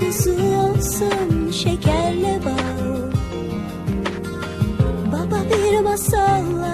Kuzu olsun şekerle bal Baba bir masal